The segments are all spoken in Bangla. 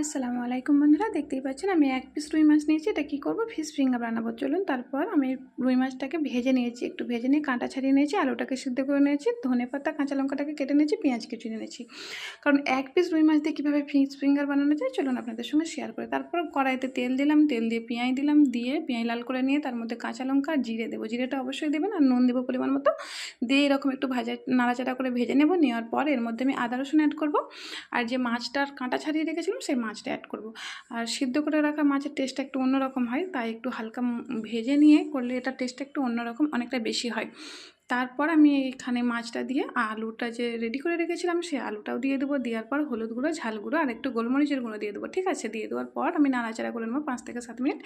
আসসালামু আলাইকুম বন্ধুরা, দেখতেই পাচ্ছেন আমি এক পিস রুই মাছ নিয়েছি। এটা কী করব? ফিশ ফিঙ্গার বানাবো। চলুন, তারপর আমি রুই মাছটাকে ভেজে নিয়েছি। একটু ভেজে নিয়ে কাঁটা ছাড়িয়ে নিয়েছি, আলুটাকে সিদ্ধ করে নিয়েছি, ধনে পাতা, কাঁচা লঙ্কাটাকে কেটে নিয়েছি, পেঁয়াজ কেটে নিয়েছি। কারণ এক পিস রুই মাছ দিয়ে কীভাবে ফিশ ফিঙ্গার বানানো যায়, চলুন আপনাদের সঙ্গে শেয়ার করে। তারপর কড়াইতে তেল দিলাম, তেল দিয়ে পেঁয়াজ দিলাম, দিয়ে পেঁয়াজ লাল করে নিয়ে তার মধ্যে কাঁচা লঙ্কা আর জিরে দেবো। জিরেটা অবশ্যই দেবেন আর নুন দেবো পরিমাণ মতো। দিয়ে এরকম একটু ভাজা, নাড়াচাড়া করে ভেজে নেব। নেওয়ার পর এর মধ্যে আমি আদা রসুন অ্যাড করব। আর যে মাছটার কাঁটা ছাড়িয়ে রেখেছিলাম, সেই মাছটা অ্যাড করব। আর সিদ্ধ করে রাখা মাছের টেস্টটা একটু অন্যরকম হয়, তাই একটু হালকা ভেজে নিয়ে করলে এটা টেস্টটা একটু অন্যরকম, অনেকটা বেশি হয়। তারপর আমি এখানে মাছটা দিয়ে আলুটা যে রেডি করে রেখেছিলাম সেই আলুটাও দিয়ে দেবো। দেওয়ার পর হলুদ গুঁড়ো, ঝাল গুঁড়ো, আর একটু গোলমরিচের গুঁড়ো দিয়ে দেবো, ঠিক আছে? দিয়ে দেওয়ার পর আমি নাড়াচাড়া করে নেব পাঁচ থেকে সাত মিনিট।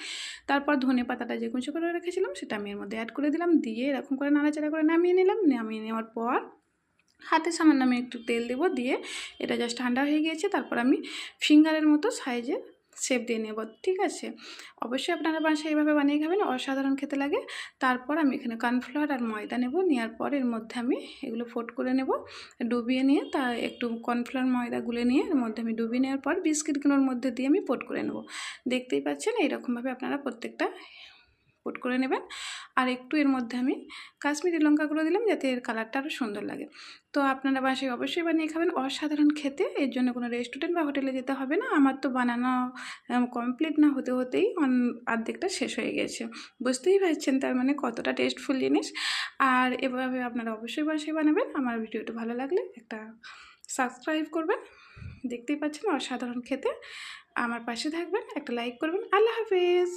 তারপর ধনে পাতাটা যে কুচো করে রেখেছিলাম, সেটা আমি এর মধ্যে অ্যাড করে দিলাম। দিয়ে এরকম করে নাড়াচাড়া করে নামিয়ে নিলাম। নামিয়ে নেওয়ার পর হাতে সামান্য আমি একটু তেল দেবো, দিয়ে এটা জাস্ট ঠান্ডা হয়ে গিয়েছে, তারপর আমি ফিঙ্গারের মতো সাইজের শেপ দিয়ে নেব, ঠিক আছে? অবশ্যই আপনারা বাসায় এইভাবে বানিয়ে খাবেন, অসাধারণ খেতে লাগে। তারপর আমি এখানে কর্নফ্লাওয়ার আর ময়দা নেব, নেওয়ার পর এর মধ্যে আমি এগুলো ফোট করে নেব, ডুবিয়ে নিয়ে তা একটু কর্নফ্লাওয়ার ময়দা গুলে নিয়ে এর মধ্যে আমি ডুবিয়ে নেওয়ার পর বিস্কিটগুলোর মধ্যে দিয়ে আমি পোট করে নেব। দেখতেই পাচ্ছেন, এইরকমভাবে আপনারা প্রত্যেকটা পোট করে নেবেন। আর একটু এর মধ্যে আমি কাশ্মীরি লঙ্কাগুলো দিলাম যাতে এর কালারটা আরও সুন্দর লাগে। তো আপনারা বাসায় অবশ্যই বানিয়ে খাবেন। অসাধারণ খেতে। এর জন্য কোনো রেস্টুরেন্ট বা হোটেলে যেতে হবে না। আমার তো বানানো কমপ্লিট না হতে হতেই অর্ধেকটা শেষ হয়ে গেছে। বুঝতেই পারছেন তার মানে কতটা টেস্টফুল জিনিস। আর এভাবে আপনারা অবশ্যই বাসায় বানাবেন। আমার ভিডিওটা ভালো লাগলে একটা সাবস্ক্রাইব করবেন। দেখতেই পাচ্ছেন অসাধারণ খেতে। আমার পাশে থাকবেন। একটা লাইক করবেন। আল্লাহ হাফেজ!